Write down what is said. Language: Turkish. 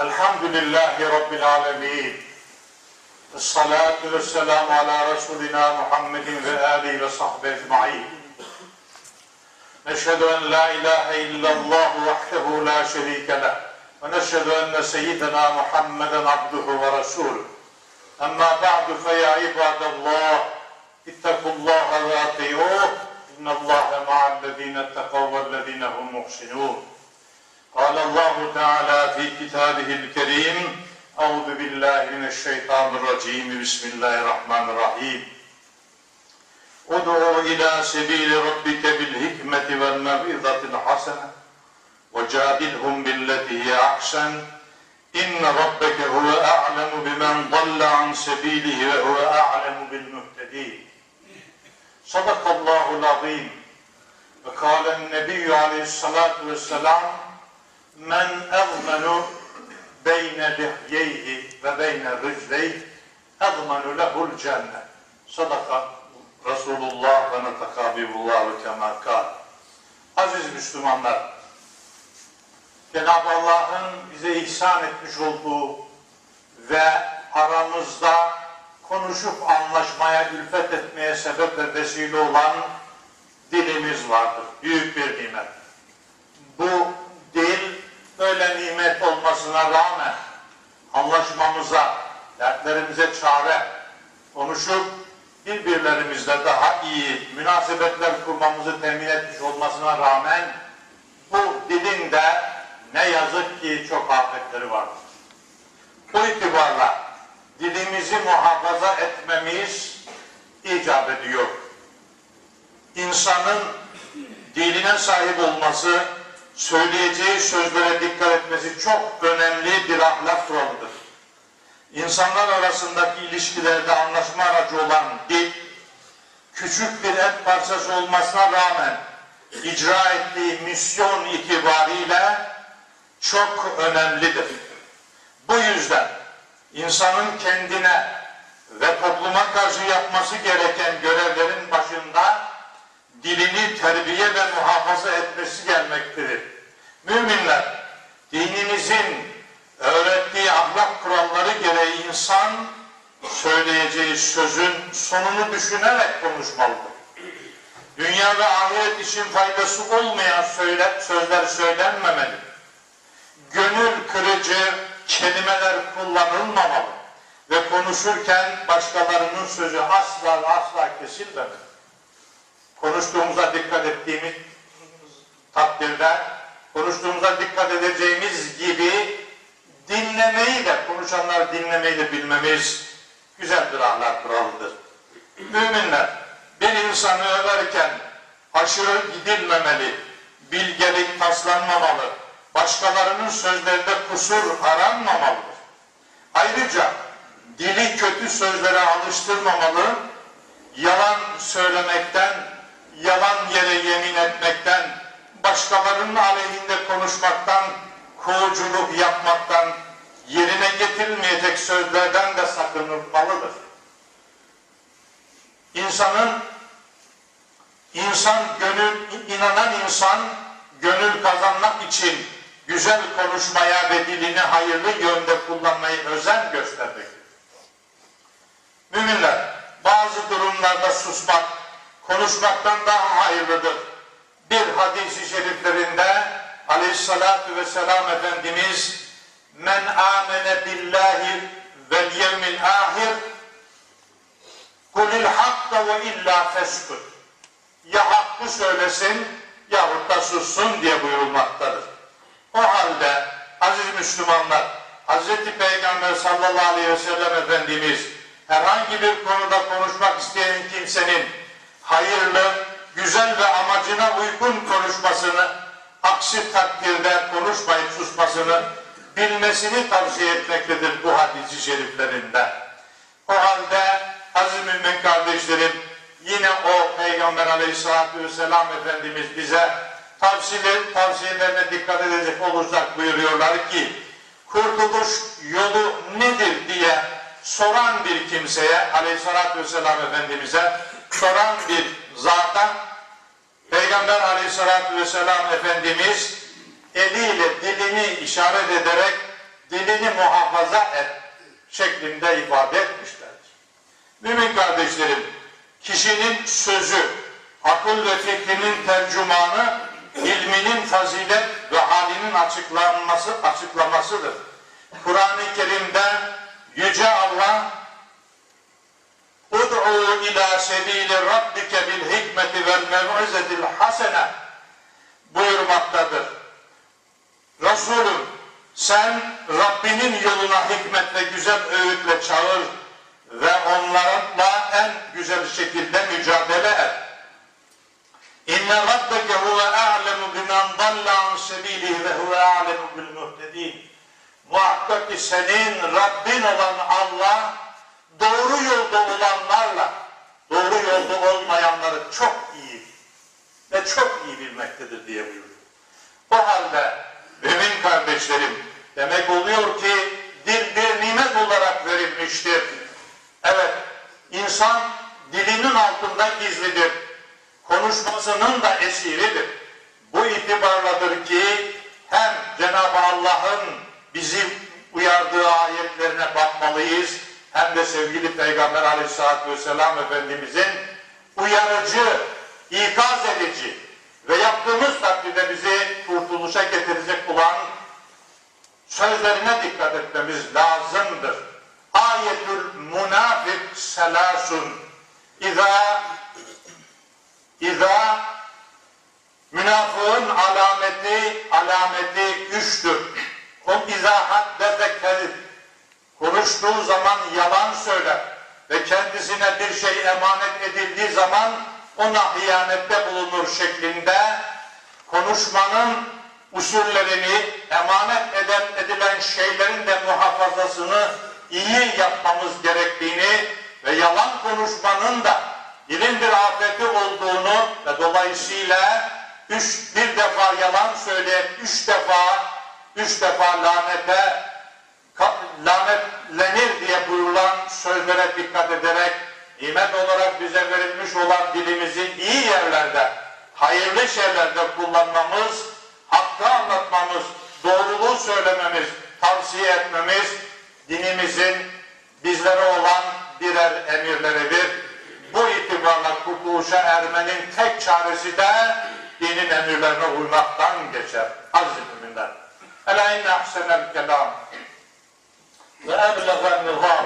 الحمد لله رب العالمين. الصلاة والسلام على رسولنا محمد وآله وصحبه أجمعين. نشهد أن لا إله إلا الله وحده لا شريك له ونشهد أن سيدنا محمدا عبده ورسوله. أما بعد فيا عباد الله اتقوا الله وأطيعوه إن الله مع الذين اتقوا والذين هم محسنون. قال الله تعالى في كتابه الكريم أعوذ بالله من الشيطان الرجيم بسم الله الرحمن الرحيم ادعو إلى سبيل ربك بالحكمة والموعظة الحسنة وجادلهم بالتي هي أحسن إن ربك هو أعلم بمن ضل عن سبيله وهو أعلم بالمهتدين صدق الله العظيم وقال النبي عليه الصلاة والسلام men evmenu beyne lihyeyhi ve beyne rıcleyh evmenu lehul cennet. Sadaka Resulullah ve netekabibullahu kemakal. Aziz Müslümanlar, Cenab-ı Allah'ın bize ihsan etmiş olduğu ve aramızda konuşup anlaşmaya, ülfet etmeye sebep ve vesile olan dilimiz vardır. Büyük bir nimet. Bu nimet olmasına rağmen anlaşmamıza, dertlerimize çare, konuşup birbirlerimizle daha iyi münasebetler kurmamızı temin etmiş olmasına rağmen bu dilin de ne yazık ki çok afetleri vardır. Bu itibarla dilimizi muhafaza etmemiz icap ediyor. İnsanın diline sahip olması, söyleyeceği sözlere dikkat etmesi çok önemli bir ahlak kuralıdır. İnsanlar arasındaki ilişkilerde anlaşma aracı olan dil, küçük bir et parçası olmasına rağmen icra ettiği misyon itibariyle çok önemlidir. Bu yüzden insanın kendine ve topluma karşı yapması gereken görevlerin başında dilini terbiye ve muhafaza etmesi gelmektedir. Müminler dinimizin öğrettiği ahlak kuralları gereği insan söyleyeceği sözün sonunu düşünerek konuşmalıdır. Dünya ve ahiret için faydası olmayan söyle, sözler söylenmemeli. Gönül kırıcı kelimeler kullanılmamalı ve konuşurken başkalarının sözü asla asla kesilmemeli. Konuştuğumuza dikkat ettiğimiz takdirde konuştuğumuza dikkat edeceğimiz gibi dinlemeyi de konuşanlar dinlemeyi de bilmemiz güzel bir ahlak kuralıdır. Müminler bir insanı överken aşırı gidilmemeli, bilgelik taslanmamalı, başkalarının sözlerinde kusur aranmamalıdır. Ayrıca dili kötü sözlere alıştırmamalı, yalan söylemekten, yalan yere yemin etmekten, başkalarının aleyhinde konuşmaktan, kovuculuk yapmaktan, yerine getirilmeyecek sözlerden de sakınılmalıdır. İnsanın, insan gönül, inanan insan gönül kazanmak için güzel konuşmaya ve dilini hayırlı yönde kullanmayı özen göstermektedir. Müminler, bazı durumlarda susmak, konuşmaktan daha hayırlıdır. Bir hadisi şeriflerinde aleyhissalatu vesselam Efendimiz men amene billahi vel yevmil ahir kulil hakka ve illa feskut ya hakkı söylesin yahut da sussun diye buyurulmaktadır. O halde aziz Müslümanlar Hazreti Peygamber sallallahu aleyhi ve sellem Efendimiz herhangi bir konuda konuşmak isteyen kimsenin hayırlı, güzel ve amacına uygun konuşmasını, aksi takdirde konuşmayıp susmasını bilmesini tavsiye etmektedir bu hadisi şeriflerinde. O halde aziz mümin kardeşlerim yine o Peygamber aleyhissalatü vesselam Efendimiz bize tavsiye, tavsiyelerine dikkat edecek olursak buyuruyorlar ki kurtuluş yolu nedir diye soran bir kimseye aleyhissalatü vesselam Efendimiz'e soran bir zata Peygamber aleyhissalatü vesselam Efendimiz eliyle dilini işaret ederek dilini muhafaza et şeklinde ifade etmişlerdir. Mümin kardeşlerim, kişinin sözü, akıl ve fikrinin tercümanı, ilminin fazilet ve halinin açıklanması, açıklamasıdır. Kur'an-ı Kerim'de Yüce Allah Ud'u ila sebili rabbike bil hikmeti vel mev'izetil hasene buyurmaktadır. Resulüm sen Rabbinin yoluna hikmet ve güzel öğütle çağır ve onlarla en güzel şekilde mücadele et. İnne rabbeke huve a'lemu bimen dalle an sebilihi ve huve a'lemu bil muhtedin. Muhakkak ki senin Rabbin olan Allah doğru yolda olanlarla doğru yolda olmayanları çok iyi ve çok iyi bilmektedir diye buyuruyor. O halde mümin kardeşlerim demek oluyor ki dil bir nimet olarak verilmiştir. Evet insan dilinin altında gizlidir. Konuşmasının da esiridir. Bu itibarladır ki hem Cenab-ı Allah'ın bizi uyardığı ayetlerine bakmalıyız hem de sevgili Peygamber Aleyhisselatü Vesselam Efendimizin uyarıcı, ikaz edici ve yaptığımız takdirde bizi kurtuluşa getirecek olan sözlerine dikkat etmemiz lazımdır. Ayetül münafik selasun İza İza münafığın alameti alameti üçtür. O izâ haddete kezib konuştuğu zaman yalan söyler ve kendisine bir şey emanet edildiği zaman ona hıyanette bulunur şeklinde konuşmanın usullerini emanet eden edilen şeylerin de muhafazasını iyi yapmamız gerektiğini ve yalan konuşmanın da dilin bir afeti olduğunu ve dolayısıyla üç, bir defa yalan söyleyen üç defa üç defa lanete lanetlenir diye buyurulan sözlere dikkat ederek nimet olarak bize verilmiş olan dilimizi iyi yerlerde, hayırlı şeylerde kullanmamız, hakkı anlatmamız, doğruluğu söylememiz, tavsiye etmemiz dinimizin bizlere olan birer emirleridir. Bu itibarla kurtuluşa ermenin tek çaresi de dinin emirlerine uymaktan geçer. Aziz müminler. Ela inne ahsenel kelam وأبلغ من الغار